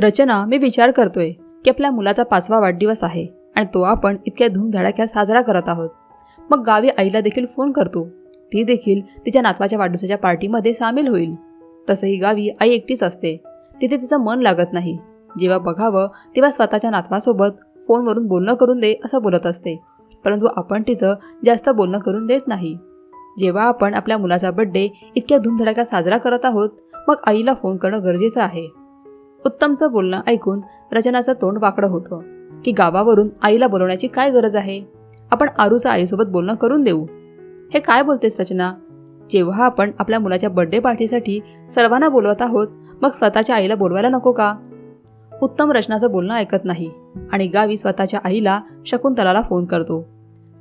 रचना मी विचार करतोय की आपल्या मुलाचा पाचवा वाढदिवस आहे आणि तो आपण इतक्या धूमधडाक्यात साजरा करत आहोत. मग गावी आईला देखील फोन करतो. ती देखील तिच्या नातवाच्या वाढदिवसाच्या पार्टीमध्ये सामील होईल. तसंही गावी आई एकटीच असते. तिथे तिचं मन लागत नाही. जेव्हा बघावं तेव्हा स्वतःच्या नातवासोबत फोनवरून बोलणं करून दे असं बोलत असते. परंतु आपण तिचं जास्त बोलणं करून देत नाही. जेव्हा आपण आपल्या मुलाचा बड्डे इतक्या धूमधडाक्यात साजरा करत आहोत मग आईला फोन करणं गरजेचं आहे. उत्तमचं बोलणं ऐकून रचनाचं तोंड वाकडं होतं की गावावरून आईला बोलवण्याची काय गरज आहे? आपण आरूचं आईसोबत बोलणं करून देऊ. हे काय बोलतेस रचना? जेव्हा आपण आपल्या मुलाच्या बड्डे पार्टीसाठी सर्वांना बोलवत आहोत मग स्वतःच्या आईला बोलवायला नको का? उत्तम रचनाचं बोलणं ऐकत नाही आणि गावी स्वतःच्या आईला शकुंतलाला फोन करतो.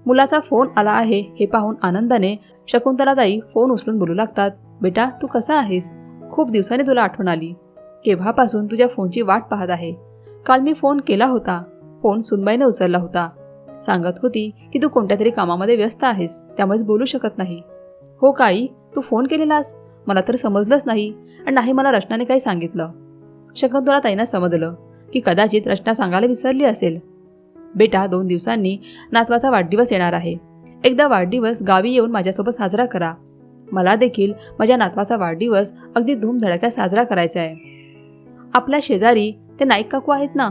मुलाचा फोन आला आहे हे पाहून आनंदाने शकुंतलाताई फोन उचलून बोलू लागतात बेटा तू कसा आहेस? खूप दिवसांनी तुला आठवण आली. केव्हापासून तुझ्या फोनची वाट पाहत आहे? काल मी फोन केला होता. फोन सुनबाईने उचलला होता. सांगत होती की तू कोणत्या तरी कामामध्ये व्यस्त आहेस त्यामुळेच बोलू शकत नाही. हो काही तू फोन केलेलास? मला तर समजलंच नाही आणि नाही मला रचनाने काही सांगितलं. शकुंतला ताईंना समजलं की कदाचित रचना सांगायला विसरली असेल. बेटा दोन दिवसांनी नातवाचा वाढदिवस येणार आहे. एकदा वाढदिवस गावी येऊन माझ्यासोबत साजरा करा. मला देखील माझ्या नातवाचा वाढदिवस अगदी धूमधडाक्यात साजरा करायचा आहे. आपल्या शेजारी ते नाईक काकू आहेत ना?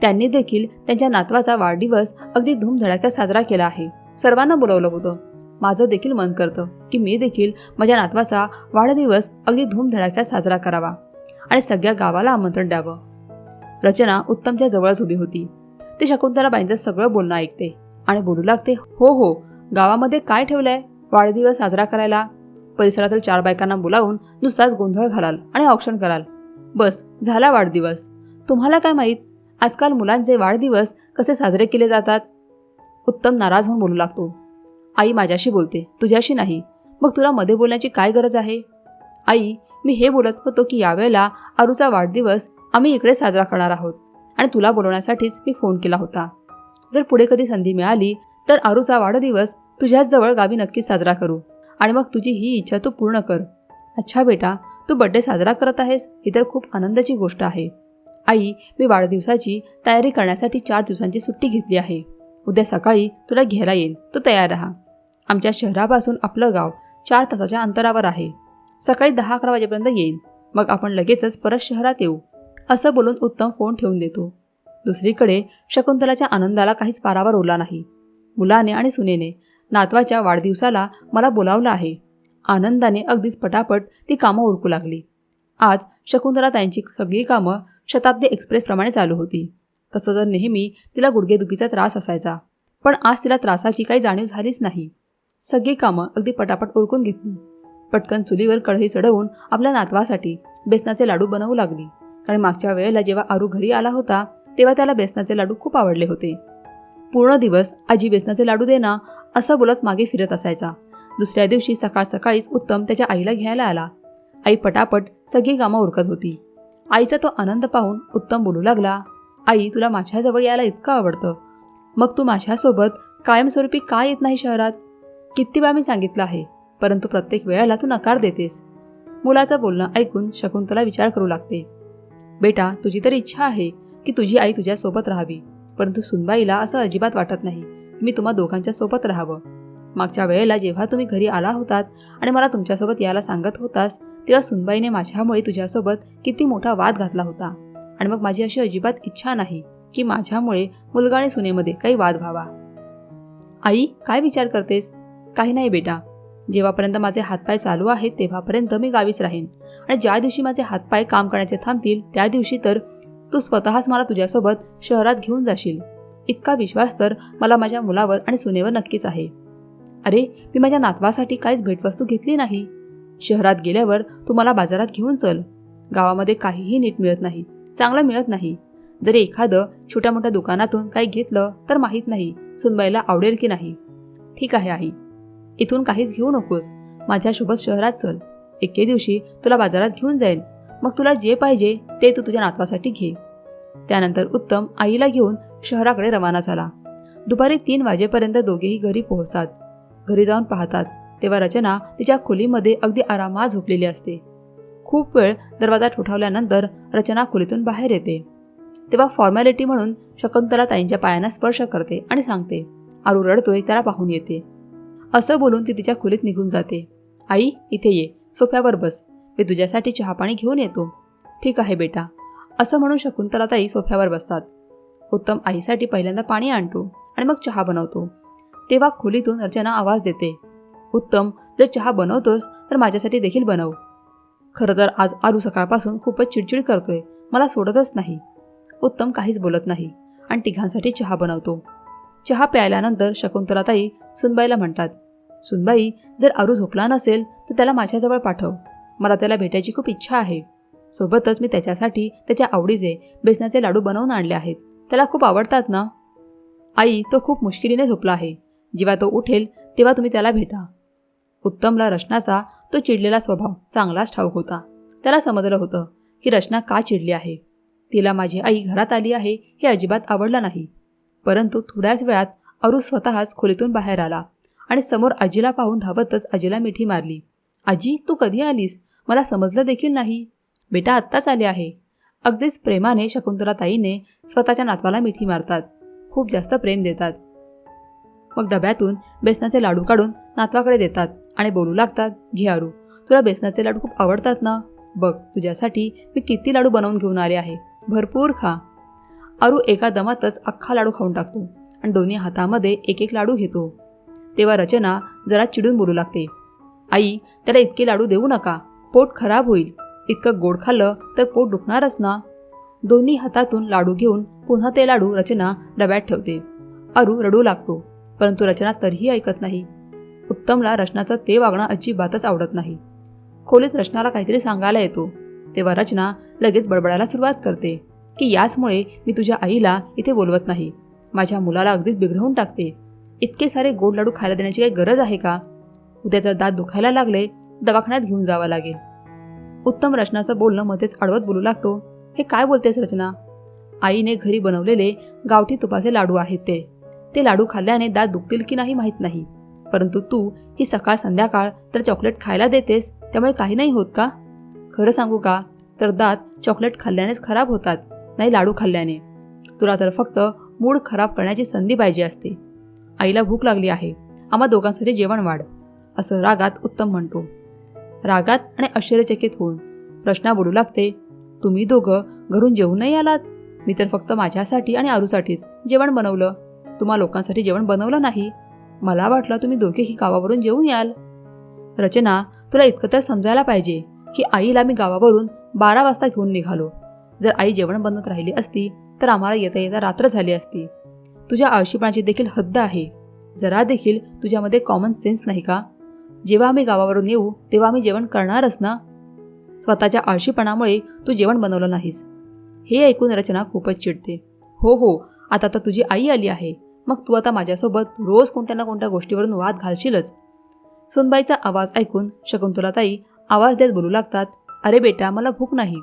त्यांनी देखील त्यांच्या नातवाचा वाढदिवस अगदी धूमधडाक्यात साजरा केला आहे. सर्वांना बोलवलं होतं. माझं देखील मन करतं की मी देखील माझ्या नातवाचा वाढदिवस अगदी धूमधडाक्यात साजरा करावा आणि सगळ्या गावाला आमंत्रण द्यावं. रचना उत्तमच्या जवळच उभी होती. ती शकुंतलाबाईंचं सगळं बोलणं ऐकते आणि बोलू लागते हो हो गावामध्ये काय ठेवलंय? वाढदिवस साजरा करायला? परिसरातील चार बायकांना बोलावून नुसताच गोंधळ घालाल आणि औक्षण कराल. बस झाला वाढदिवस. तुम्हाला काय माहीत? आजकाल मुलांचे वाढदिवस कसे साजरे केले जातात? उत्तम नाराज होऊन बोलू लागतो. आई माझ्याशी बोलते तुझ्याशी नाही. मग तुला मध्ये बोलण्याची काय गरज आहे? आई मी हे बोलत होतो की यावेळेला आरूचा वाढदिवस आम्ही इकडे साजरा करणार आहोत आणि तुला बोलवण्यासाठीच मी फोन केला होता. जर पुढे कधी संधी मिळाली तर आरूचा वाढदिवस तुझ्याच जवळ गावी नक्कीच साजरा करू आणि मग तुझी ही इच्छा तू पूर्ण कर. अच्छा बेटा तू बड्डे साजरा करत आहेस ही तर खूप आनंदाची गोष्ट आहे. आई मी वाढदिवसाची तयारी करण्यासाठी चार दिवसांची सुट्टी घेतली आहे. उद्या सकाळी तुला घ्यायला येईन. तू तयार राहा. आमच्या शहरापासून आपलं गाव चार तासाच्या अंतरावर आहे. सकाळी दहा अकरा वाजेपर्यंत येईन. मग आपण लगेचच परत शहरात येऊ. असं बोलून उत्तम फोन ठेवून देतो. दुसरीकडे शकुंतलाच्या आनंदाला काहीच पारावर उरला नाही. मुलाने आणि सुनेने नातवाच्या वाढदिवसाला मला बोलावलं आहे. आनंदाने अगदीच पटापट ती कामं उरकू लागली. आज शकुंतला त्यांची सगळी कामं शताब्दी एक्सप्रेसप्रमाणे चालू होती. तसं तर नेहमी तिला गुडघेदुखीचा त्रास असायचा पण आज तिला त्रासाची काही जाणीव झालीच नाही. सगळी कामं अगदी पटापट उरकून घेतली. पटकन चुलीवर कढई चढवून आपल्या नातवासाठी बेसनाचे लाडू बनवू लागली. कारण मागच्या वेळेला जेव्हा आरू घरी आला होता तेव्हा त्याला बेसनाचे लाडू खूप आवडले होते. पूर्ण दिवस आजी बेसनाचे लाडू देणं असं बोलत मागे फिरत असायचा. दुसऱ्या दिवशी सकाळ सकाळीच उत्तम त्याच्या आईला घ्यायला आला. आई पटापट सगळी कामं उरकत होती. आईचा तो आनंद पाहून उत्तम बोलू लागला आई तुला माझ्याजवळ यायला इतकं आवडतं. मग तू माझ्यासोबत कायमस्वरूपी का येत नाही शहरात? किती वेळा मी सांगितलं आहे परंतु प्रत्येक वेळेला तू नकार देतेस. मुलाचं बोलणं ऐकून शकुंतला विचार करू लागते. बेटा तुझी तर इच्छा आहे की तुझी आई तुझ्यासोबत राहावी परंतु सुनबाईला असं अजिबात वाटत नाही. मी तुम्हा दोघांच्या सोबत राहावं. मागच्या वेळेला जेव्हा तुम्ही घरी आला होतात आणि मला तुमच्यासोबत यायला सांगत होतास तेव्हा सुनबाईने माझ्यामुळे तुझ्यासोबत किती मोठा वाद घातला होता. आणि मग माझी अशी अजिबात इच्छा नाही की माझ्यामुळे मुलगा आणि सुनेमध्ये काही वाद व्हावा. आई काय विचार करतेस? काही नाही बेटा. जेव्हापर्यंत माझे हातपाय चालू आहेत तेव्हापर्यंत मी गावीच राहीन. आणि ज्या दिवशी माझे हातपाय काम करण्याचे थांबतील त्या दिवशी तर तू स्वतःच मला तुझ्यासोबत शहरात घेऊन जाशील. इतका विश्वास तर मला माझ्या मुलावर आणि सुनेवर नक्कीच आहे. अरे मी माझ्या नातवासाठी काहीच भेटवस्तू घेतली नाही. शहरात गेल्यावर तू मला बाजारात घेऊन चल. गावामध्ये काहीही नीट मिळत नाही चांगलं मिळत नाही. जरी एखादं छोट्या मोठ्या दुकानातून काही घेतलं तर माहीत नाही सुनबाईला आवडेल की नाही. ठीक आहे आई. इथून काहीच घेऊ नकोस. माझ्यासोबत शहरात चल. एके दिवशी तुला बाजारात घेऊन जाईल मग तुला जे पाहिजे ते तू तुझ्या नातवासाठी घे. त्यानंतर उत्तम आईला घेऊन शहराकडे रवाना झाला. दुपारी तीन वाजेपर्यंत दोघेही घरी पोहोचतात. घरी जाऊन पाहतात तेव्हा रचना तिच्या खोलीमध्ये अगदी आरामात झोपलेली असते. खूप वेळ दरवाजा ठोठावल्यानंतर रचना खोलीतून बाहेर येते. तेव्हा फॉर्मॅलिटी म्हणून शकुंतला ताईंच्या पायांना स्पर्श करते आणि सांगते आरू रडतोय त्याला पाहून येते. असं बोलून ती तिच्या खोलीत निघून जाते. आई इथे ये सोफ्यावर बस. मी तुझ्यासाठी चहापाणी घेऊन येतो. ठीक आहे बेटा. असं म्हणून शकुंतला ताई सोफ्यावर बसतात. उत्तम आईसाठी पहिल्यांदा पाणी आणतो आणि मग चहा बनवतो. तेव्हा खोलीतून अर्चना आवाज देते. उत्तम जर चहा बनवतोस तर माझ्यासाठी देखील बनव. खरं तर आज आरू सकाळपासून खूपच चिडचिड करतोय. मला सोडतच नाही. उत्तम काहीच बोलत नाही आणि तिघांसाठी चहा बनवतो. चहा प्यायल्यानंतर शकुंतलाताई सुनबाईला म्हणतात सुनबाई जर आरू झोपला नसेल तर त्याला माझ्याजवळ पाठव. मला त्याला भेटायची खूप इच्छा आहे. सोबतच मी त्याच्यासाठी त्याच्या आवडीचे बेसनाचे लाडू बनवून आणले आहेत. त्याला खूप आवडतात ना? आई तो खूप मुश्किलीने झोपला आहे. जेव्हा तो उठेल तेव्हा तुम्ही त्याला भेटा. उत्तमला रचनाचा तो चिडलेला स्वभाव चांगलाच ठाऊक होता. त्याला समजलं होतं की रचना का चिडली आहे. तिला माझी आई घरात आली आहे हे अजिबात आवडलं नाही. परंतु थोड्याच वेळात अरू स्वतःच खोलीतून बाहेर आला आणि समोर आजीला पाहून धावतच आजीला मिठी मारली. आजी तू कधी आलीस? मला समजलं देखील नाही. बेटा आत्ताच आले आहे. अगदीच प्रेमाने शकुंतलाताईने स्वतःच्या नातवाला मिठी मारतात. खूप जास्त प्रेम देतात. मग डब्यातून बेसनाचे लाडू काढून नातवाकडे देतात आणि बोलू लागतात घे आरू तुला बेसनाचे लाडू खूप आवडतात ना? बघ तुझ्यासाठी मी किती लाडू बनवून घेऊन आले आहे. भरपूर खा. आरू एका दमातच अख्खा लाडू खाऊन टाकतो आणि दोन्ही हातामध्ये एक एक लाडू घेतो. तेव्हा रचना जरा चिडून बोलू लागते आई त्याला इतके लाडू देऊ नका पोट खराब होईल. इतकं गोड खाल्लं तर पोट दुखणारच ना. दोन्ही हातातून लाडू घेऊन पुन्हा ते लाडू रचना डब्यात ठेवते. अरू रडू लागतो परंतु रचना तरीही ऐकत नाही. उत्तमला रचनाचं ते वागणं अजिबातच आवडत नाही. खोलीत रचनाला काहीतरी सांगायला येतो. तेव्हा रचना लगेच बडबडायला सुरुवात करते की याचमुळे मी तुझ्या आईला इथे बोलवत नाही. माझ्या मुलाला अगदीच बिघडवून टाकते. इतके सारे गोड लाडू खायला देण्याची काही गरज आहे का? उद्याचा दात दुखायला लागले दवाखान्यात घेऊन जावं लागेल. उत्तम रचनाचं बोलणं मध्येच अडवत बोलू लागतो. हे काय बोलतेस रचना? आईने घरी बनवलेले गावठी तुपाचे लाडू आहेत ते. ते लाडू खाल्ल्याने दात दुखतील की नाही माहीत नाही. परंतु तू ही सकाळ संध्याकाळ तर चॉकलेट खायला देतेस त्यामुळे काही नाही होत का? खरं सांगू का? तर दात चॉकलेट खाल्ल्यानेच खराब होतात नाही लाडू खाल्ल्याने. तुला तर फक्त मूड खराब करण्याची संधी पाहिजे असते. आईला भूक लागली आहे. आम्हा दोघांसाठी जेवण वाढ. असं रागात उत्तम म्हणतो. रागात आणि आश्चर्यचकित होऊन प्रश्ना बोलू लागते तुम्ही दोघं घरून जेवू नाही आलात? मी तर फक्त माझ्यासाठी आणि आरूसाठीच जेवण बनवलं. तुम्हा लोकांसाठी जेवण बनवलं नाही. मला वाटलं तुम्ही दोघेही गावावरून जेवून याल. रचना तुला इतकं तर समजायला पाहिजे की आईला मी गावावरून बारा वाजता घेऊन निघालो. जर आई जेवण बनवत राहिली असती तर आम्हाला येता येता रात्र झाली असती. तुझ्या आळशीपणाची देखील हद्द आहे. जरा देखील तुझ्यामध्ये कॉमन सेन्स नाही का? जेव्हा आम्ही गावावरून येऊ तेव्हा आम्ही जेवण करणारच ना? स्वतःच्या आळशीपणामुळे तू जेवण बनवलं नाहीस. हे ऐकून रचना खूपच चिडते. हो हो आता तर तुझी आई आली आहे. मग तू आता माझ्यासोबत रोज कोणत्या ना कोणत्या गोष्टीवरून वाद घालशीलच. सुनबाईचा आवाज ऐकून शकुंतलाताई आवाज देत बोलू लागतात अरे बेटा मला भूक नाही.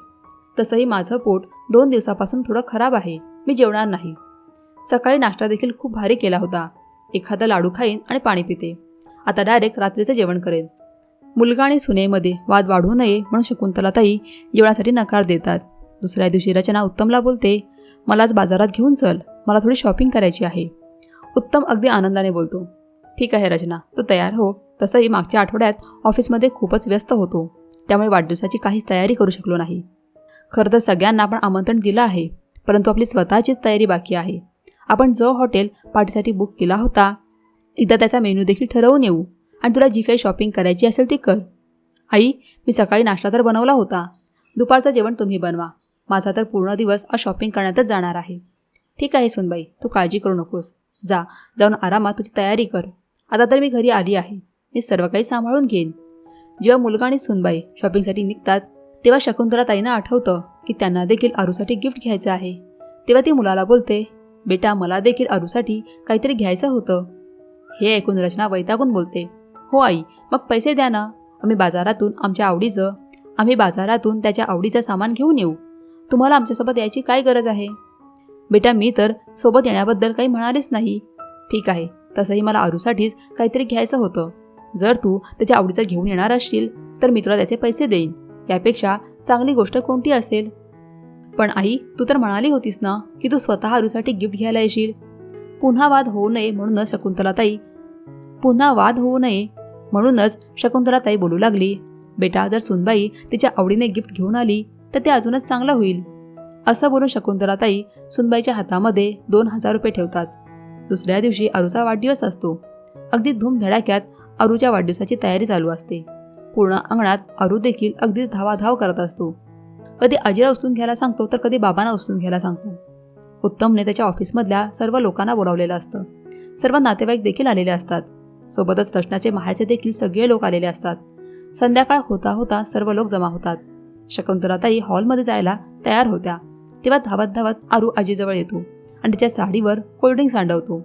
तसंही माझं पोट दोन दिवसापासून थोडं खराब आहे. मी जेवणार नाही. सकाळी नाश्ता देखील खूप भारी केला होता. एखादा लाडू खाईन आणि पाणी पिते. आता डायरेक्ट रात्रीचं जेवण करेल. मुलगा आणि सुनेमध्ये वाद वाढू नये म्हणून शकुंतलाताई जेवणासाठी नकार देतात. दुसऱ्या दिवशी रचना उत्तमला बोलते मलाच बाजारात घेऊन चल मला थोडी शॉपिंग करायची आहे. उत्तम अगदी आनंदाने बोलतो ठीक आहे रचना तू तयार हो. तसंही मागच्या आठवड्यात ऑफिसमध्ये खूपच व्यस्त होतो त्यामुळे वाढदिवसाची काहीच तयारी करू शकलो नाही. खरं तर सगळ्यांना आपण आमंत्रण दिलं आहे परंतु आपली स्वतःचीच तयारी बाकी आहे. आपण जो हॉटेल पार्टीसाठी बुक केला होता एकदा त्याचा मेन्यू देखील ठरवून येऊ. आणि तुला जी काही शॉपिंग करायची असेल ती कर. आई मी सकाळी नाश्ता तर बनवला होता. दुपारचं जेवण तुम्ही बनवा. माझा तर पूर्ण दिवस आज शॉपिंग करण्यातच जाणार आहे. ठीक आहे सुनबाई. तू काळजी करू नकोस. जा. जाऊन आरामात तुझी तयारी कर. आता तर मी घरी आली आहे. मी सर्व काही सांभाळून घेईन. जेव्हा मुलगा आणि सुनबाई शॉपिंगसाठी निघतात तेव्हा शकुंतला ताईंना आठवतं की त्यांना देखील आरूसाठी गिफ्ट घ्यायचं आहे. तेव्हा ती मुलाला बोलते बेटा मला देखील आरूसाठी काहीतरी घ्यायचं होतं. हे ऐकून रचना वैतागून बोलते हो आई मग पैसे द्या ना. आम्ही बाजारातून आमच्या आवडीचं आम्ही बाजारातून त्याच्या आवडीचं सामान घेऊन येऊ. तुम्हाला आमच्यासोबत यायची काय गरज आहे? बेटा मी तर सोबत येण्याबद्दल काही म्हणालेच नाही. ठीक आहे तसंही मला आरूसाठीच काहीतरी घ्यायचं होतं. जर तू त्याच्या आवडीचं घेऊन येणार असशील तर मी तुला त्याचे पैसे देईन. यापेक्षा चांगली गोष्ट कोणती असेल? पण आई तू तर म्हणाली होतीस ना की तू स्वतः आरूसाठी गिफ्ट घ्यायला येशील. पुन्हा वाद होऊ नये म्हणूनच शकुंतलाताई पुन्हा वाद होऊ नये. म्हणूनच शकुंतलाताई बोलू लागली बेटा जर सुनबाई तिच्या आवडीने गिफ्ट घेऊन आली तर ते अजूनच चांगलं होईल. असं बोलून शकुंतलाताई सुनबाईच्या हातामध्ये दोन हजार रुपये ठेवतात. दुसऱ्या दिवशी अरूचा वाढदिवस असतो. अगदी धूमधडाक्यात अरूच्या वाढदिवसाची तयारी चालू असते. पूर्ण अंगणात अरू देखील अगदी धावाधाव करत असतो. कधी आजीला उचलून घ्यायला सांगतो तर कधी बाबांना उचलून घ्यायला सांगतो. उत्तमने त्याच्या ऑफिसमधल्या सर्व लोकांना बोलावलेलं असतं. सर्व नातेवाईक देखील आलेले असतात. सोबतच रचनाचे माहेरचे देखील सगळे लोक आलेले असतात. संध्याकाळ होता होता सर्व लोक जमा होतात. शकुंतलाताई हॉलमध्ये जायला तयार होत्या. तेव्हा धावत धावत आरू आजीजवळ येतो आणि तिच्या साडीवर कोल्ड्रिंक सांडवतो.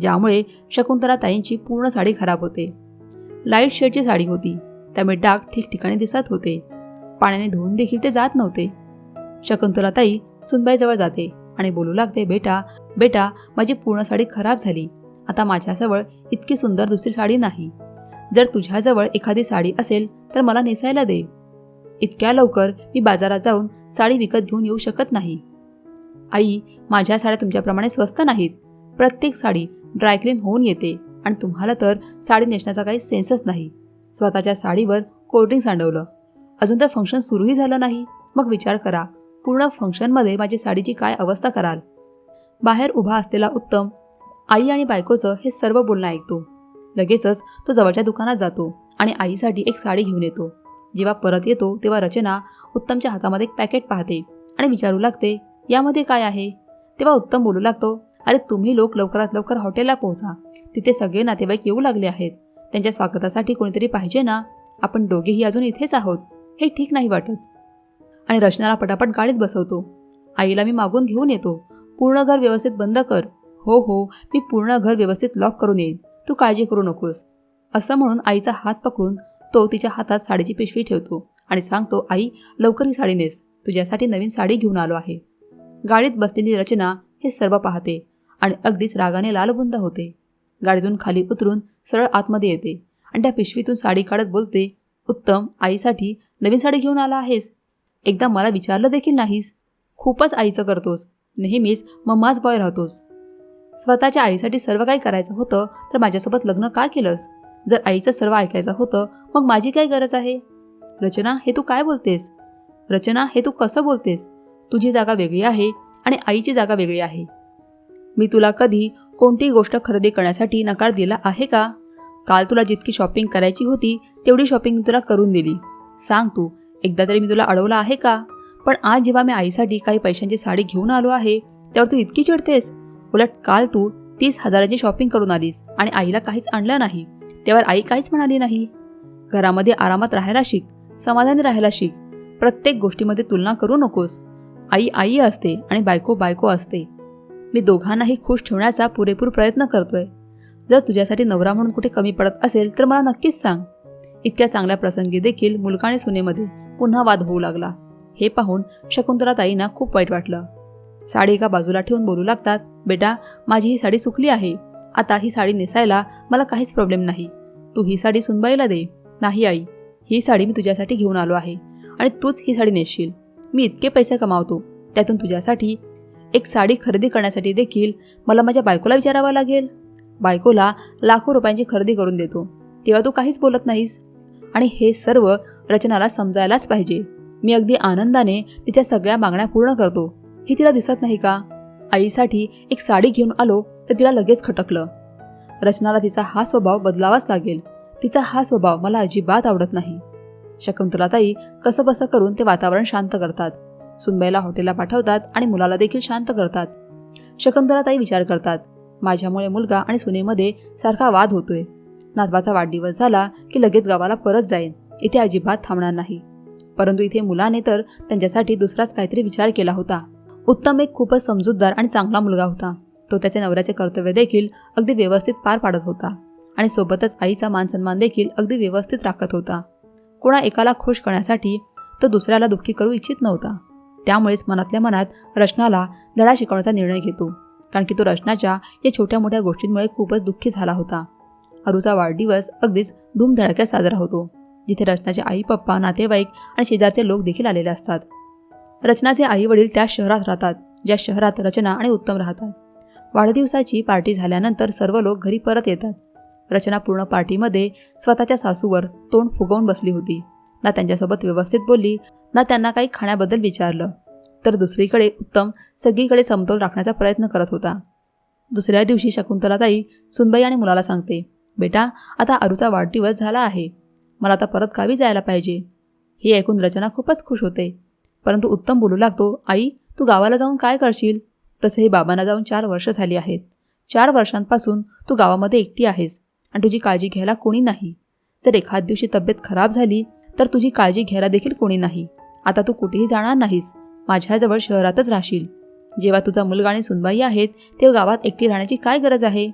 ज्यामुळे शकुंतलाताईंची पूर्ण साडी खराब होते. लाइट शेडची साडी होती. त्यामुळे डाग ठिकठिकाणी दिसत होते. पाण्याने धुवून देखील ते जात नव्हते. शकुंतलाताई सुनबाईजवळ जाते आणि बोलू लागते बेटा बेटा माझी पूर्ण साडी खराब झाली. आता माझ्याजवळ इतकी सुंदर दुसरी साडी नाही. जर तुझ्याजवळ एखादी साडी असेल तर मला नेसायला दे. इतक्या लवकर मी बाजारात जाऊन साडी विकत घेऊन येऊ शकत नाही. आई माझ्या साड्या तुमच्याप्रमाणे स्वस्त नाहीत. प्रत्येक साडी ड्रायक्लीन होऊन येते आणि तुम्हाला तर साडी नेसण्याचा काही सेन्सच नाही. स्वतःच्या साडीवर कोल्ड्रिंक सांडवलं. अजून तर फंक्शन सुरूही झालं नाही. मग विचार करा पूर्ण फंक्शनमध्ये माझी साडीची काय अवस्था कराल? बाहेर उभा असलेला उत्तम आई आणि बायकोचं हे सर्व बोलणं ऐकतो. लगेचच तो जवळच्या दुकानात जातो आणि आईसाठी एक साडी घेऊन येतो. जेव्हा परत येतो तेव्हा रचना उत्तमच्या हातामध्ये एक पॅकेट पाहते आणि विचारू लागते यामध्ये काय आहे? तेव्हा उत्तम बोलू लागतो अरे तुम्ही लोक लवकरात लवकर हॉटेलला पोहोचा. तिथे सगळे नातेवाईक येऊ लागले आहेत. त्यांच्या स्वागतासाठी कोणीतरी पाहिजे ना? आपण दोघेही अजून इथेच आहोत. हे ठीक नाही वाटत. आणि रचनाला पटापट गाडीत बसवतो. आईला मी मागून घेऊन येतो. पूर्ण घर व्यवस्थित बंद कर. हो हो मी पूर्ण घर व्यवस्थित लॉक करून येईन. तू काळजी करू नकोस. असं म्हणून आईचा हात पकडून तो तिच्या हातात साडीची पिशवी ठेवतो आणि सांगतो आई लवकर ही साडी नेस. तुझ्यासाठी नवीन साडी घेऊन आलो आहे. गाडीत बसलेली रचना हे सर्व पाहते आणि अगदीच रागाने लालबुंद होते. गाडीतून खाली उतरून सरळ आतमध्ये येते आणि त्या पिशवीतून साडी काढत बोलते उत्तम आईसाठी नवीन साडी घेऊन आला आहेस. एकदा मला विचारलं देखील नाहीस. खूपच आईचं करतोस. नेहमीच मम्माच बॉय राहतोस. स्वतःच्या आईसाठी सर्व काही करायचं होतं तर माझ्यासोबत लग्न का केलंस? जर आईचं सर्व ऐकायचं होतं मग माझी काय गरज आहे? रचना हे तू काय बोलतेस? रचना हे तू कसं बोलतेस? तुझी जागा वेगळी आहे आणि आईची जागा वेगळी आहे. मी तुला कधी कोणतीही गोष्ट खरेदी करण्यासाठी नकार दिला आहे का? काल तुला जितकी शॉपिंग करायची होती तेवढी शॉपिंग मी तुला करून दिली. सांग तू एकदा तरी मी तुला अडवलं आहे का? पण आज जेव्हा मी आईसाठी काही पैशांची साडी घेऊन आलो आहे त्यावर तू इतकी चिडतेस? उलट काल तू तीस हजाराची शॉपिंग करून आलीस आणि आईला काहीच आणलं नाही. त्यावर आई काहीच म्हणाली नाही. घरामध्ये आरामात राहायला शिक समाधानी राहायला शिक. प्रत्येक गोष्टीमध्ये तुलना करू नकोस. आई आई असते आणि बायको बायको असते. मी दोघांनाही खुश ठेवण्याचा पुरेपूर प्रयत्न करतोय. जर तुझ्यासाठी नवरा म्हणून कुठे कमी पडत असेल तर मला नक्कीच सांग. इतक्या चांगल्या प्रसंगी देखील मुलगा आणि सुनेमध्ये पुन्हा वाद होऊ लागला. हे पाहून शकुंतला ताईंना खूप वाईट वाटलं. साडी एका बाजूला ठेवून बोलू लागतात बेटा माझी ही साडी सुकली आहे. आता ही साडी नेसायला मला काहीच प्रॉब्लेम नाही. तू ही साडी सुनबाईला दे. नाही आई. ही साडी मी तुझ्यासाठी घेऊन आलो आहे आणि तूच ही साडी नेसशील मी इतके पैसे कमावतो. त्यातून तुझ्यासाठी एक साडी खरेदी करण्यासाठी देखील मला माझ्या बायकोला विचारावं लागेल. बायकोला लाखो रुपयांची खरेदी करून देतो. तेव्हा तू काहीच बोलत नाहीस. आणि हे सर्व रचनाला समजायलाच पाहिजे. मी अगदी आनंदाने तिच्या सगळ्या मागण्या पूर्ण करतो. हे तिला दिसत नाही का? आईसाठी एक साडी घेऊन आलो तर तिला लगेच खटकलं. रचनाला तिचा हा स्वभाव बदलावाच लागेल. तिचा हा स्वभाव मला अजिबात आवडत नाही. शकुंतलाताई कसं बसं करून ते वातावरण शांत करतात. सुनबाईला हॉटेलला पाठवतात आणि मुलाला देखील शांत करतात. शकुंतलाताई विचार करतात. माझ्यामुळे मुलगा आणि सुनेमध्ये सारखा वाद होतोय. नातवाचा वाढदिवस झाला की लगेच गावाला परत जाईन. इथे अजिबात थांबणार नाही. परंतु इथे मुलाने तर त्यांच्यासाठी दुसराच काहीतरी विचार केला होता. उत्तम एक खूपच समजूतदार आणि चांगला मुलगा होता. तो त्याच्या नवऱ्याचे कर्तव्य देखील अगदी व्यवस्थित पार पाडत होता आणि सोबतच आईचा मानसन्मान देखील अगदी व्यवस्थित राखत होता. कोणा एकाला खुश करण्यासाठी तो दुसऱ्याला दुःखी करू इच्छित नव्हता. त्यामुळेच मनातल्या मनात रचनाला धडा शिकवण्याचा निर्णय घेतो. कारण की तो रचनाच्या या छोट्या मोठ्या गोष्टींमुळे खूपच दुःखी झाला होता. अरूचा वाढदिवस अगदीच धूमधडाक्यात साजरा होतो जिथे रचनाचे आई पप्पा नातेवाईक आणि शेजारचे लोक देखील आलेले असतात. रचनाचे आई वडील त्या शहरात राहतात ज्या शहरात रचना आणि उत्तम राहतात. वाढदिवसाची पार्टी झाल्यानंतर सर्व लोक घरी परत येतात. रचना पूर्ण पार्टीमध्ये स्वतःच्या सासूवर तोंड फुगवून बसली होती. ना त्यांच्यासोबत व्यवस्थित बोलली ना त्यांना काही खाण्याबद्दल विचारलं. तर दुसरीकडे उत्तम सगळीकडे समतोल राखण्याचा प्रयत्न करत होता. दुसऱ्या दिवशी शकुंतलाताई सुनबाई आणि मुलाला सांगते बेटा आता अरूचा वाढदिवस झाला आहे. मला आता परत गावी जायला पाहिजे. हे ऐकून रचना खूपच खुश होते. परंतु उत्तम बोलू लागतो आई तू गावाला जाऊन काय करशील? तसेही बाबांना जाऊन चार वर्ष झाली आहेत. चार वर्षांपासून तू गावामध्ये एकटी आहेस आणि तुझी काळजी घ्यायला कोणी नाही. जर एखाद दिवशी तब्येत खराब झाली तर तुझी काळजी घ्यायला देखील कोणी नाही. आता तू कुठेही जाणार नाहीस. माझ्याजवळ शहरातच राहशील. जेव्हा तुझा मुलगा आणि सुनबाई आहेत तेव्हा गावात एकटी राहण्याची काय गरज आहे?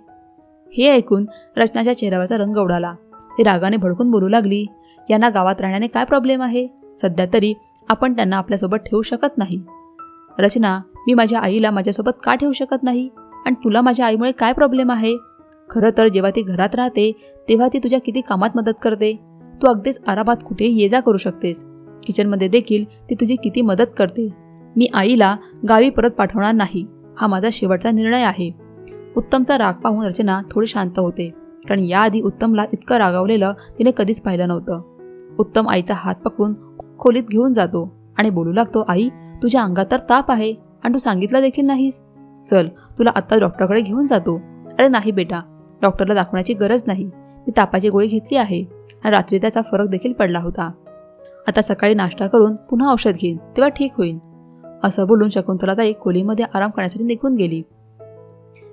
हे ऐकून रचनाच्या चेहऱ्यावरचा रंग उडाला ते रागाने भडकून बोलू लागली यांना गावात राहण्याने काय प्रॉब्लेम आहे? सध्या तरी आपण त्यांना आपल्यासोबत ठेवू शकत नाही. रचना मी माझ्या आईला माझ्यासोबत का ठेवू शकत नाही? आणि तुला माझ्या आईमुळे काय प्रॉब्लेम आहे? खरं तर जेव्हा ती घरात राहते तेव्हा ती तुझ्या किती कामात मदत करते? तू अगदीच आरामात कुठे ये जा करू शकतेस. किचनमध्ये देखील ती तुझी किती मदत करते. मी आईला गावी परत पाठवणार नाही. हा माझा शेवटचा निर्णय आहे. उत्तमचा राग पाहून रचना थोडी शांत होते. कारण याआधी उत्तमला इतकं रागावलेलं तिने कधीच पाहिलं नव्हतं. उत्तम आईचा हात पकडून खोलीत घेऊन जातो आणि बोलू लागतो आई तुझ्या अंगात तर ताप आहे. आणि तू सांगितलं देखील नाहीस. चल तुला आत्ता डॉक्टरकडे घेऊन जातो. अरे नाही बेटा डॉक्टरला दाखवण्याची गरज नाही. मी तापाची गोळी घेतली आहे आणि रात्री त्याचा फरक देखील पडला होता. आता सकाळी नाश्ता करून पुन्हा औषध घेईन तेव्हा ठीक होईल असं बोलून शकुंतलाताई खोलीमध्ये आराम करण्यासाठी निघून गेली.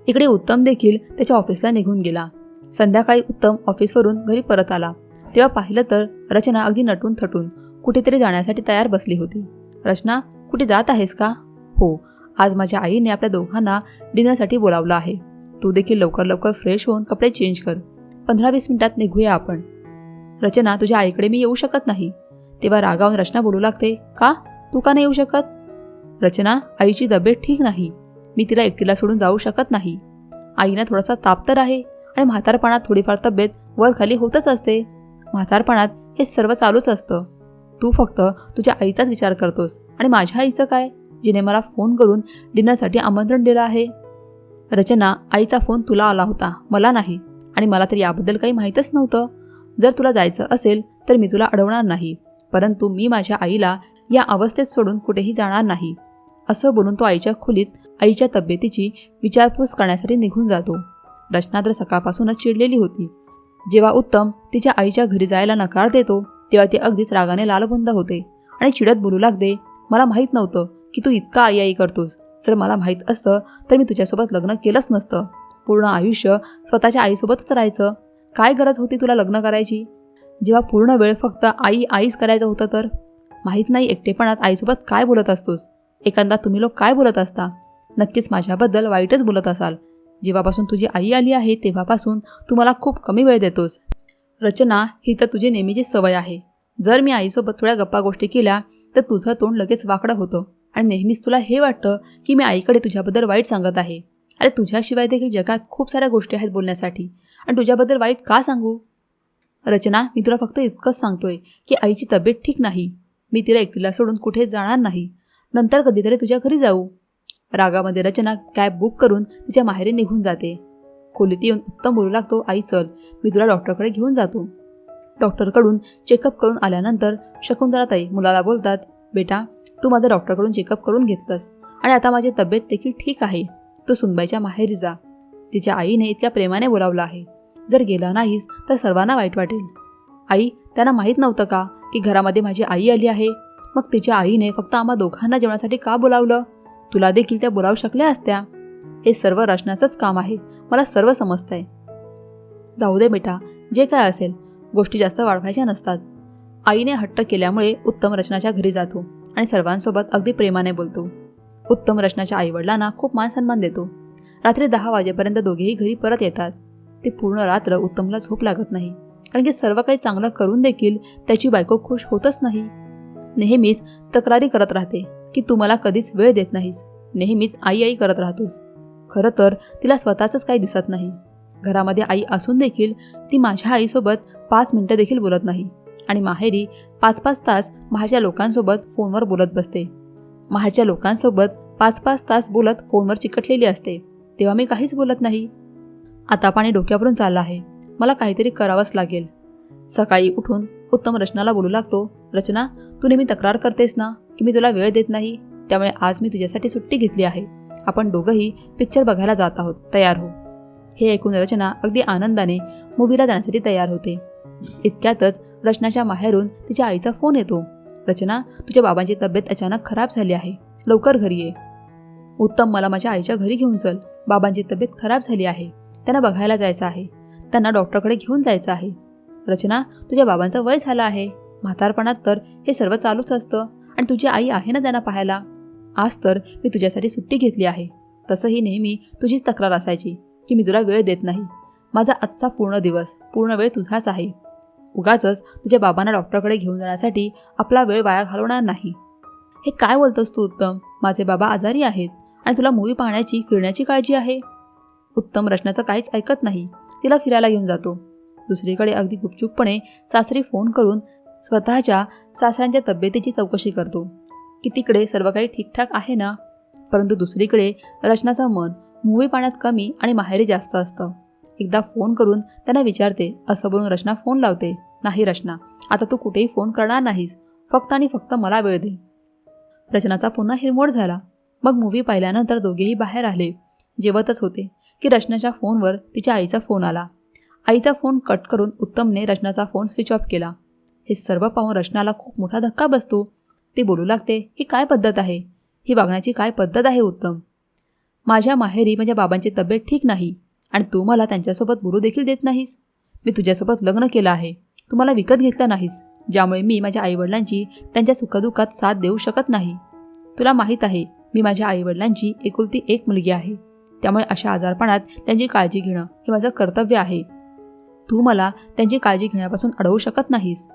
इकडे उत्तम देखील त्याच्या ऑफिसला निघून गेला. संध्याकाळी उत्तम ऑफिसवरून घरी परत आला. तेव्हा पाहिलं तर रचना अगदी नटून थटून कुठेतरी जाण्यासाठी तयार बसली होती. रचना कुठे जात आहेस का? हो आज माझ्या आईने आपल्या दोघांना डिनरसाठी बोलावलं आहे. तू देखील लवकर लवकर फ्रेश होऊन कपडे चेंज कर. पंधरा वीस मिनिटात निघूया आपण. रचना तुझ्या आईकडे मी येऊ शकत नाही. तेव्हा रागावून रचना बोलू लागते का? तू का नाही येऊ शकत? रचना आईची तब्येत ठीक नाही. मी तिला एकटीला सोडून जाऊ शकत नाही. आईना थोडासा ताप तर आहे आणि म्हातारपणात थोडीफार तब्येत वर खाली होतच असते. म्हातारपणात हे सर्व चालूच असतं. तू फक्त तुझ्या आईचाच विचार करतोस. आणि माझ्या आईचं काय? जिने मला फोन करून डिनरसाठी आमंत्रण दिलं आहे. रचना आईचा फोन तुला आला होता. मला नाही. आणि मला तर याबद्दल काही माहीतच नव्हतं. जर तुला जायचं असेल तर मी तुला अडवणार नाही. परंतु मी माझ्या आईला या अवस्थेत सोडून कुठेही जाणार नाही. असं बोलून तो आईच्या खोलीत आईच्या तब्येतीची विचारपूस करण्यासाठी निघून जातो. रचना तर सकाळपासूनच चिडलेली होती. जेव्हा उत्तम तिच्या आईच्या घरी जायला नकार देतो तेव्हा ती अगदीच रागाने लालबंद होते आणि चिडत बोलू लागते मला माहीत नव्हतं की तू इतका आई आई करतोस. जर मला माहीत असतं तर मी तुझ्यासोबत लग्न केलंच नसतं. पूर्ण आयुष्य स्वतःच्या आईसोबतच राहायचं. काय गरज होती तुला लग्न करायची? जेव्हा पूर्ण वेळ फक्त आई आईच करायचं होतं तर? माहीत नाही एकटेपणात आईसोबत काय बोलत असतोस. एखादा तुम्ही लोक काय बोलत असता? नक्कीच माझ्याबद्दल वाईटच बोलत असाल. जेव्हापासून तुझी आई आली आहे तेव्हापासून तू मला खूप कमी वेळ देतोस. रचना ही तर तुझी नेहमीची सवय आहे. जर मी आईसोबत थोड्या गप्पा गोष्टी केल्या तर तुझं तोंड लगेच वाकडं होतं आणि नेहमीच तुला हे वाटतं की मी आईकडे तुझ्याबद्दल वाईट सांगत आहे. अरे तुझ्याशिवाय देखील जगात खूप साऱ्या गोष्टी आहेत बोलण्यासाठी. आणि तुझ्याबद्दल वाईट का सांगू? रचना मी तुला फक्त इतकंच सांगतोय की आईची तब्येत ठीक नाही. मी तिला एकटीला सोडून कुठे जाणार नाही. नंतर कधीतरी तुझ्या घरी जाऊ. रागामध्ये रचना कॅब बुक करून तिच्या माहेरी निघून जाते. खोलीत येऊन उत्तम बोलू लागतो आई चल मी तुला डॉक्टरकडे घेऊन जातो. डॉक्टरकडून चेकअप करून आल्यानंतर शकुंतलाताई मुलाला बोलतात बेटा तू माझं डॉक्टरकडून चेकअप करून घेतलंस आणि आता माझी तब्येत देखील ठीक आहे. तू सुनबाईच्या माहेरी जा. तिच्या आईने इतक्या प्रेमाने बोलावलं आहे. जर गेला नाहीस तर सर्वांना वाईट वाटेल. आई त्यांना माहीत नव्हतं का की घरामध्ये माझी आई आली आहे? मग तिच्या आईने फक्त आम्हा दोघांना जेवणासाठी का बोलावलं? तुला देखील त्या बोलावू शकल्या असत्या? हे सर्व रचनाचंच काम आहे. मला सर्व समजतंय. जाऊ दे बेटा जे काय असेल गोष्टी जास्त वाढवायच्या नसतात. आईने हट्ट केल्यामुळे उत्तम रचनाच्या घरी जातो आणि सर्वांसोबत अगदी प्रेमाने बोलतो. उत्तम रचनाच्या आईवडिलांना खूप मान सन्मान देतो. रात्री दहा वाजेपर्यंत दोघेही घरी परत येतात. ते पूर्ण रात्र उत्तमला झोप लागत नाही. कारण की सर्व काही चांगलं करून देखील त्याची बायको खुश होतच नाही. नेहमीच तक्रारी करत राहते की तू मला कधीच वेळ देत नाहीस. नेहमीच आई आई करत राहतोस. खरं तर तिला स्वतःच काही दिसत नाही. घरामध्ये आई असून देखील ती माझ्या आईसोबत पाच मिनटं देखील बोलत नाही आणि माहेरी पाच पाच तास माहेरच्या लोकांसोबत फोनवर बोलत बसते. माहेरच्या लोकांसोबत पाच पाच तास बोलत फोनवर चिकटलेली असते. तेव्हा मी काहीच बोलत नाही. आता पाणी डोक्यावरून चाललं आहे. मला काहीतरी करावंच लागेल. सकाळी उठून उत्तम रचनाला बोलू लागतो. रचना तू नेहमी तक्रार करतेस ना की मी तुला वेळ देत नाही? त्यामुळे आज मी तुझ्यासाठी सुट्टी घेतली आहे. आपण दोघंही पिक्चर बघायला जात आहोत. तयार हो. हे ऐकून रचना अगदी आनंदाने मूवीला जाण्यासाठी तयार होते. इतक्यातच रचनाच्या माहेरून तिच्या आईचा फोन येतो. रचना तुझ्या बाबांची तब्येत अचानक खराब झाली आहे. लवकर घरी ये. उत्तम मला माझ्या आईच्या घरी घेऊन चल. बाबांची तब्येत खराब झाली आहे. त्यांना बघायला जायचं आहे. त्यांना डॉक्टरकडे घेऊन जायचं आहे. रचना तुझ्या बाबांचं वय झालं आहे. म्हातारपणात तर हे सर्व चालूच असतं. आणि तुझी आई आहे ना त्यांना पाहायला? आज तर मी तुझ्यासाठी सुट्टी घेतली आहे. तसंही नेहमी तुझीच तक्रार असायची की मी तुला वेळ देत नाही. माझा आजचा पूर्ण दिवस पूर्ण वेळ तुझाच आहे. उगाचच तुझ्या बाबांना डॉक्टरकडे घेऊन जाण्यासाठी आपला वेळ वाया घालवणार नाही. हे काय बोलतोस तू उत्तम? माझे बाबा आजारी आहेत आणि तुला मूवी पाहण्याची फिरण्याची काळजी आहे? उत्तम रचनाचं काहीच ऐकत नाही. तिला फिरायला घेऊन जातो. दुसरीकडे अगदी गुपचूपपणे सासरी फोन करून स्वतःच्या सासऱ्यांच्या तब्येतीची चौकशी करतो. की तिकडे सर्व काही ठीकठाक आहे ना? परंतु दुसरीकडे रचनाचं मन मूवी पाण्यात कमी आणि माहेरी जास्त असतं. एकदा फोन करून त्यांना विचारते असं बोलून रचना फोन लावते. नाही रचना आता तू कुठेही फोन करणार नाहीस. फक्त आणि फक्त मला वेळ दे. रचनाचा पुन्हा हिरमोड झाला. मग मूवी पाहिल्यानंतर दोघेही बाहेर आले. जेवतच होते की रचनाच्या फोनवर तिच्या आईचा फोन आला. आईचा फोन कट करून उत्तमने रचनाचा फोन स्विच ऑफ केला. हे सर्व पाहून रचनाला खूप मोठा धक्का बसतो. ती बोलू लागते ही काय पद्धत आहे? ही वागण्याची काय पद्धत आहे उत्तम? माझ्या माहेरी माझ्या बाबांची तब्येत ठीक नाही आणि तू मला त्यांच्यासोबत बोलू देखील देत नाहीस. मी तुझ्यासोबत लग्न केलं आहे. तू मला विकत घेतलं नाहीस ज्यामुळे मी माझ्या आईवडिलांची त्यांच्या सुखदुःखात साथ देऊ शकत नाही. तुला माहीत आहे मी माझ्या आईवडिलांची एकुलती एक मुलगी आहे. त्यामुळे अशा आजारपणात त्यांची काळजी घेणं हे माझं कर्तव्य आहे. तू मला त्यांची काळजी घेण्यापासून अडवू शकत नाहीस.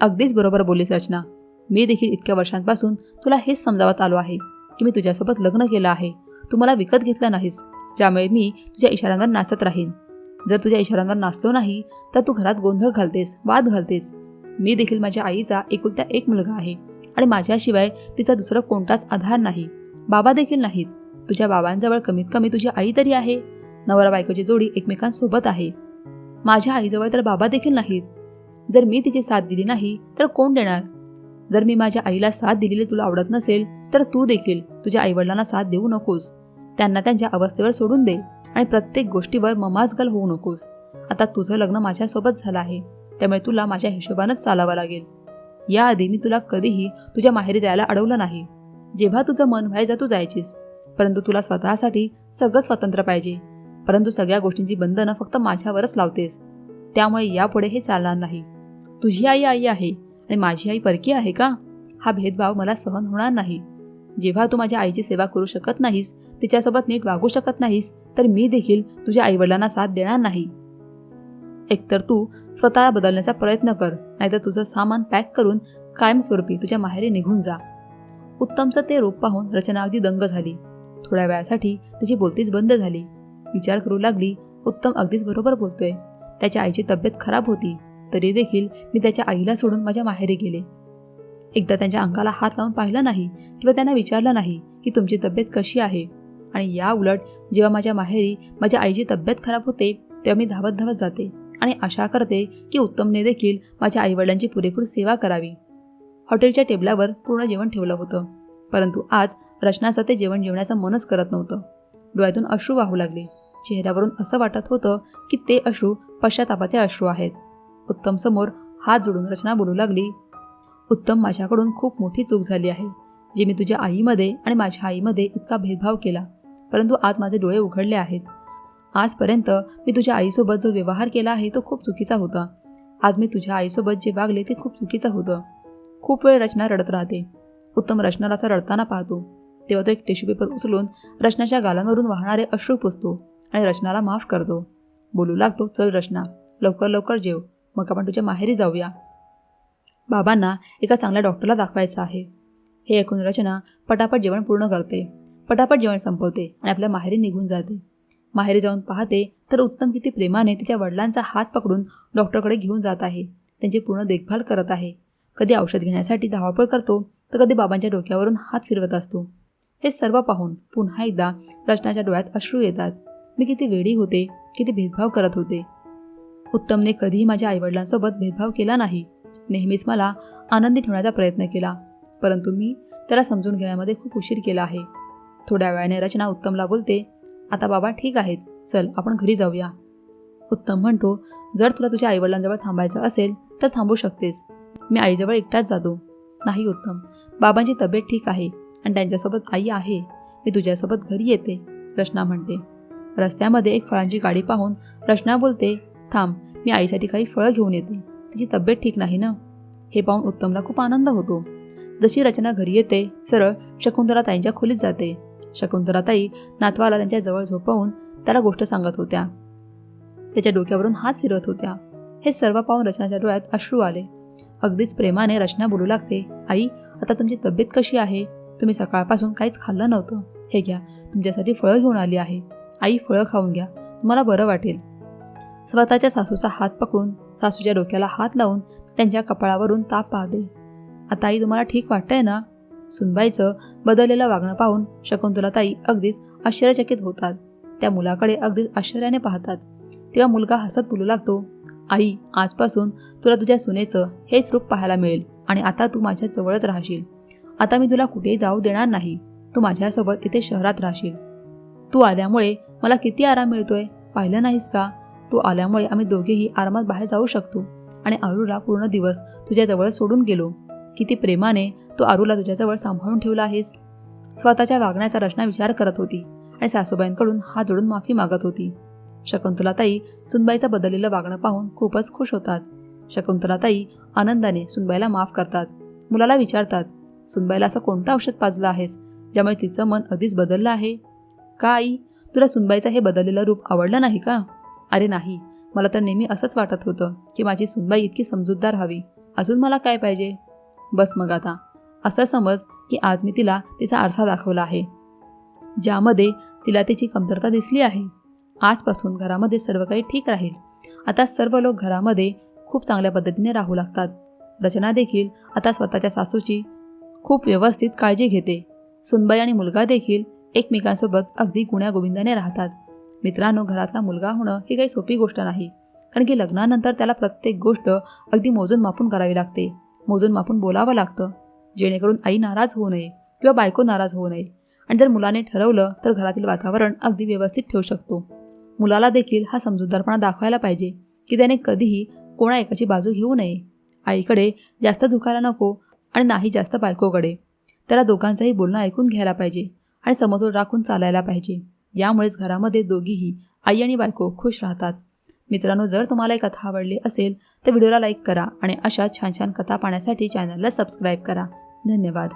अगदीच बरोबर बोलीस रचना. मी देखील इतक्या वर्षांपासून तुला हेच समजावत आलो आहे की मी तुझ्यासोबत लग्न केलं आहे. तू मला विकत घेतलं नाहीस ज्यामुळे मी तुझ्या इशाऱ्यांवर नाचत राहीन. जर तुझ्या इशाऱ्यांवर नाचलो नाही तर तू घरात गोंधळ घालतेस वाद घालतेस. मी देखील माझ्या आईचा एकुलता एक मुलगा आहे आणि माझ्याशिवाय तिचा दुसरा कोणताच आधार नाही. बाबा देखील नाहीत. तुझ्या बाबांजवळ कमीत कमी तुझी आई तरी आहे. नवरा बायकोची जोडी एकमेकांसोबत आहे. माझ्या आईजवळ तर बाबा देखील नाहीत. जर मी तिची साथ दिली नाही तर कोण देणार? जर मी माझ्या आईला साथ दिलेली तुला आवडत नसेल तर तू देखील तुझ्या आईवडिलांना साथ देऊ नकोस. त्यांना त्यांच्या अवस्थेवर सोडून दे आणि प्रत्येक गोष्टीवर ममाजगल होऊ नकोस. आता तुझं लग्न माझ्यासोबत झालं आहे त्यामुळे तुला माझ्या हिशोबानंच चालावं लागेल. याआधी मी तुला कधीही तुझ्या माहेरी जायला अडवलं नाही. जेव्हा तुझं मन व्हायचं तू जायचीस. परंतु तुला स्वतःसाठी सगळं स्वतंत्र पाहिजे. परंतु सगळ्या गोष्टींची बंधनं फक्त माझ्यावरच लावतेस. त्यामुळे यापुढे हे चालणार नाही. तुझी आई आई आहे. आणि माझी आई परकी आहे का? हा भेदभाव मला सहन होणार नाही. जेव्हा तू माझ्या आईची सेवा करू शकत नाहीस तिच्यासोबत नीट वागू शकत नाहीस तर मी देखील तुझ्या आईवडिलांना साथ देणार नाही. एकतर तू स्वतःला बदलण्याचा प्रयत्न कर नाहीतर तुझं सामान पॅक करून कायमस्वरूपी तुझ्या माहेरी निघून जा. उत्तमचं ते रूप पाहून रचना अगदी दंग झाली. थोड्या वेळासाठी तिची बोलतीच बंद झाली. विचार करू लागली उत्तम अगदीच बरोबर बोलतोय. त्याच्या आईची तब्येत खराब होती. तरी देखील मी त्याच्या आईला सोडून माझ्या माहेरी गेले. एकदा त्यांच्या अंगाला हात लावून पाहिला नाही किंवा त्यांना विचारलं नाही की तुमची तब्येत कशी आहे? आणि या उलट जेव्हा माझ्या माहेरी माझ्या आईची तब्येत खराब होते तेव्हा मी धावत धावत जाते आणि आशा करते की उत्तमने देखील माझ्या आईवडिलांची पुरेपूर सेवा करावी. हॉटेलच्या टेबलावर पूर्ण जेवण ठेवलं होतं परंतु आज रचनाचं ते जेवण जेवण्याचं मनच करत नव्हतं. डोळ्यातून अश्रू वाहू लागले. चेहऱ्यावरून असं वाटत होतं की ते अश्रू पश्चातापाचे अश्रू आहेत. उत्तम समोर हात जोडून रचना बोलू लागली. उत्तम माझ्याकडून खूप मोठी चूक झाली आहे जी मी तुझ्या आईमध्ये आणि माझ्या आईमध्ये इतका भेदभाव केला परंतु आज माझे डोळे उघडले आहेत. आजपर्यंत मी तुझ्या आईसोबत जो व्यवहार केला आहे तो खूप चुकीचा होता. आज मी तुझ्या आईसोबत जे वागले ते खूप चुकीचं होतं. खूप वेळ रचना रडत राहते. उत्तम रचनाला असा रडताना पाहतो. तेव्हा तो एक टिश्यू पेपर उचलून रचनाच्या गालांवरून वाहणारे अश्रू पुसतो आणि रचनाला माफ करतो. बोलू लागतो चल रचना लवकर लवकर जेव. मग आपण तुझ्या माहेरी जाऊया. बाबांना एका चांगल्या डॉक्टरला दाखवायचं आहे. हे ऐकून रचना पटापट जेवण पूर्ण करते. पटापट जेवण संपवते आणि आपल्या माहेरी निघून जाते. माहेरी जाऊन पाहते तर उत्तम किती प्रेमाने तिच्या वडिलांचा हात पकडून डॉक्टरकडे घेऊन जात आहे. त्यांची पूर्ण देखभाल करत आहे. कधी औषध घेण्यासाठी धावपळ करतो तर कधी बाबांच्या डोक्यावरून हात फिरवत असतो. हे सर्व पाहून पुन्हा एकदा रचनाच्या डोळ्यात अश्रू येतात. मी किती वेडी होते किती भेदभाव करत होते. उत्तमने कधीही माझ्या आईवडिलांसोबत भेदभाव केला नाही. नेहमीच मला आनंदी ठेवण्याचा प्रयत्न केला. परंतु मी त्याला समजून घेण्यामध्ये खूप उशीर केला आहे. थोड्या वेळाने रचना उत्तमला बोलते आता बाबा ठीक आहेत. चल आपण घरी जाऊया. उत्तम म्हणतो जर तुला तुझ्या आईवडिलांजवळ थांबायचं असेल तर थांबू शकतेस. मी आईजवळ एकटाच जातो. नाही उत्तम. बाबांची तब्येत ठीक आहे आणि त्यांच्यासोबत आई आहे. मी तुझ्यासोबत घरी येते रचना म्हणते. रस्त्यामध्ये एक फळांची गाडी पाहून रचना बोलते थांब. मी आईसाठी काही फळं घेऊन येते. तिची तब्येत ठीक नाही ना? हे पाहून उत्तमला खूप आनंद होतो. जशी रचना घरी येते सरळ शकुंतला ताईंच्या खोलीत जाते. शकुंतला ताई नातवाला त्यांच्या जवळ झोपवून त्याला गोष्ट सांगत होत्या. त्याच्या डोक्यावरून हात फिरवत होत्या. हे सर्व पाहून रचनाच्या डोळ्यात अश्रू आले. अगदीच प्रेमाने रचना बोलू लागते आई आता तुमची तब्येत कशी आहे? तुम्ही सकाळपासून काहीच खाल्लं नव्हतं. हे घ्या तुमच्यासाठी फळं घेऊन आली आहे. आई फळं खाऊन घ्या. तुम्हाला बरं वाटेल. स्वतःच्या सासूचा हात पकडून सासूच्या डोक्याला हात लावून त्यांच्या कपाळावरून ताप पाहते. आता आई तुम्हाला ठीक वाटतंय ना? सुनबाईचं बदललेलं वागणं पाहून शकुंतला ताई अगदीच आश्चर्यचकित होतात. त्या मुलाकडे अगदीच आश्चर्याने पाहतात. तेव्हा मुलगा हसत बोलू लागतो आई आजपासून तुला तुझ्या सुनेचं हेच रूप पाहायला मिळेल आणि आता तू माझ्या जवळच राहशील. आता मी तुला कुठेही जाऊ देणार नाही. तू माझ्यासोबत इथे शहरात राहशील. तू आल्यामुळे मला किती आराम मिळतोय? पाहिलं नाहीस का? तू आल्यामुळे आम्ही दोघेही आरामात बाहेर जाऊ शकतो. आणि आरूला पूर्ण दिवस तुझ्याजवळ सोडून गेलो. किती प्रेमाने तू आरूला तुझ्याजवळ सांभाळून ठेवला आहेस. स्वतःच्या वागण्याचा रचना विचार करत होती आणि सासूबाईंकडून हात जोडून माफी मागत होती. शकुंतलाताई सुनबाईचं बदललेलं वागणं पाहून खूपच खुश होतात. शकुंतलाताई आनंदाने सुनबाईला माफ करतात. मुलाला विचारतात सुनबाईला असं कोणतं औषध पाजलं आहेस? ज्यामुळे तिचं मन आधीच बदललं आहे? का आई तुला सुनबाईचं हे बदललेलं रूप आवडलं नाही का? अरे नाही मला तर नेहमी असंच वाटत होतं की माझी सुनबाई इतकी समजूतदार हवी. अजून मला काय पाहिजे? बस मग आता. असं समज की आज मी तिला तिचा आरसा दाखवला आहे. ज्यामध्ये तिला तिची कमतरता दिसली आहे. आजपासून घरामध्ये सर्व काही ठीक राहील. आता सर्व लोक घरामध्ये खूप चांगल्या पद्धतीने राहू लागतात. रचना देखील आता स्वतःच्या सासूची खूप व्यवस्थित काळजी घेते. सुनबाई आणि मुलगा देखील एकमेकांसोबत अगदी गुण्यागोविंदाने राहतात. मित्रांनो घरातला मुलगा होणं ही काही सोपी गोष्ट नाही. कारण की लग्नानंतर त्याला प्रत्येक गोष्ट अगदी मोजून मापून करावी लागते. मोजून मापून बोलावं लागतं. जेणेकरून आई नाराज होऊ नये किंवा बायको नाराज होऊ नये. आणि जर मुलाने ठरवलं तर घरातील वातावरण अगदी व्यवस्थित ठेवू शकतो. मुलाला देखील हा समजूतदारपणा दाखवायला पाहिजे की त्याने कधीही कोणा एकाची बाजू घेऊ नये. आईकडे जास्त झुकायला नको आणि नाही जास्त बायकोकडे. त्याला दोघांचंही बोलणं ऐकून घ्यायला पाहिजे आणि समतोल राखून चालायला पाहिजे. यामुळेच घरामध्ये दोघीही आई आणि बायको खुश राहतात. मित्रांनो जर तुम्हाला ही कथा आवडली असेल तर व्हिडिओला लाईक करा आणि अशा छान छान कथा पाहण्यासाठी चॅनलला सबस्क्राईब करा. धन्यवाद.